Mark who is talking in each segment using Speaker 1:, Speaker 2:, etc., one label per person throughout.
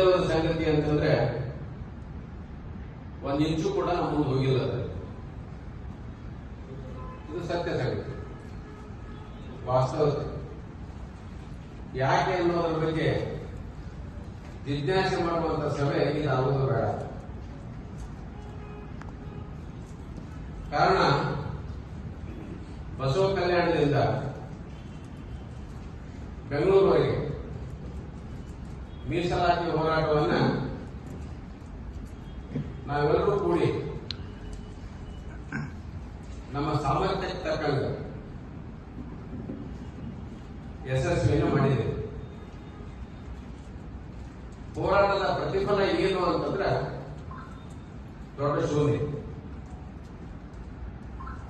Speaker 1: ಸಂಗತಿ ಅಂತಂದ್ರೆ, ಒಂದ್ ಇಂಚು ಕೂಡ ನಮ್ಮ ಹೋಗಿಲ್ಲ ಇದು ಸತ್ಯ ಸಂಗತಿ. ವಾಸ್ತವತೆ ಯಾಕೆ ಅನ್ನೋದ್ರ ಬಗ್ಗೆ ಜಿಜ್ಞಾಸೆ ಮಾಡುವಂತ ಸಭೆ ಈಗ ಆಗುವುದು ಬೇಡ. ಕಾರಣ, ಬಸವ ಕಲ್ಯಾಣದಿಂದ ಬೆಂಗಳೂರುವರೆಗೆ ಮೀಸಲಾತಿ ಹೋರಾಟವನ್ನ ನಾವೆಲ್ಲರೂ ಕೂಡಿ ನಮ್ಮ ಸಾಮರ್ಥ್ಯಕ್ಕೆ ತಕ್ಕಂತೆ ಯಶಸ್ವಿಯನ್ನು ಮಾಡಿದೆ ಹೋರಾಟದ ಪ್ರತಿಫಲ ಏನು ಅಂತಂದ್ರೆ ದೊಡ್ಡ ಶೂನ್ಯ.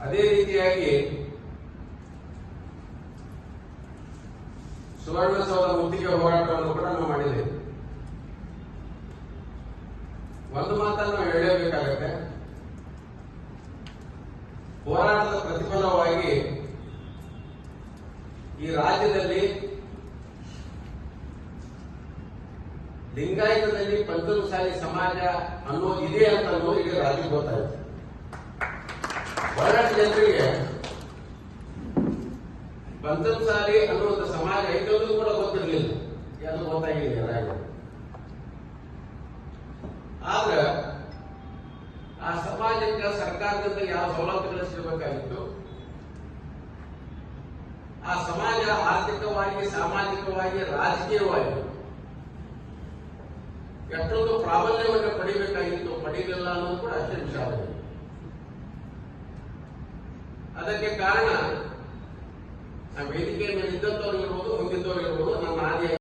Speaker 1: ಅದೇ ರೀತಿಯಾಗಿ ಸುವರ್ಣಸೌಧ ಮುತ್ತಿಗೆ ಹೋರಾಟವನ್ನು ಕೂಡ ನಾವು ಮಾಡಿದ್ದೇವೆ ಒಂದು ಮಾತನ್ನು ನಾವು ಹೇಳಲೇಬೇಕಾಗತ್ತೆ ಹೋರಾಟದ ಪ್ರತಿಫಲವಾಗಿ ಈ ರಾಜ್ಯದಲ್ಲಿ ಲಿಂಗಾಯತದಲ್ಲಿ ಪಂಚಮಸಾಲಿ ಸಮಾಜ ಅನ್ನೋ ಇದೆ ಅಂತ ಅನ್ನೋದು ಈಗ ರಾಜ್ಯಕ್ಕೆ ಗೊತ್ತಾಯ್ತು. ಬಹಳಷ್ಟು ಜನರಿಗೆ ಪಂಚಮಸಾಲಿ ಅನ್ನುವಂಥ ಸಮಾಜ ಐದೊಂದು ಕೂಡ ಗೊತ್ತಿರಲಿಲ್ಲ. ಅದು ಗೊತ್ತಾಗಿಲ್ಲ ರಾಜ್ಯ ಆದ್ರೆ ಆ ಸಮಾಜಕ್ಕೆ ಸರ್ಕಾರದಿಂದ ಯಾವ ಸವಲತ್ತುಗಳು ಸಿಗಬೇಕಾಗಿತ್ತು? ಆ ಸಮಾಜ ಆರ್ಥಿಕವಾಗಿ, ಸಾಮಾಜಿಕವಾಗಿ, ರಾಜಕೀಯವಾಗಿ ಎಷ್ಟೊಂದು ಪ್ರಾಬಲ್ಯವನ್ನು ಪಡಿಬೇಕಾಗಿತ್ತು, ಪಡಿಲಿಲ್ಲ ಅನ್ನೋದು ಕೂಡ ಅಷ್ಟೇ ವಿಷಯ ಅದಕ್ಕೆ ಕಾರಣ ಆ ವೇದಿಕೆಯ ಮೇಲೆ ಇದ್ದಂಥವ್ರು ಇರ್ಬೋದು ಹೊಂದಿದ್ದವ್ರು ಇರ್ಬೋದು ನಮ್ಮ ಆದಿ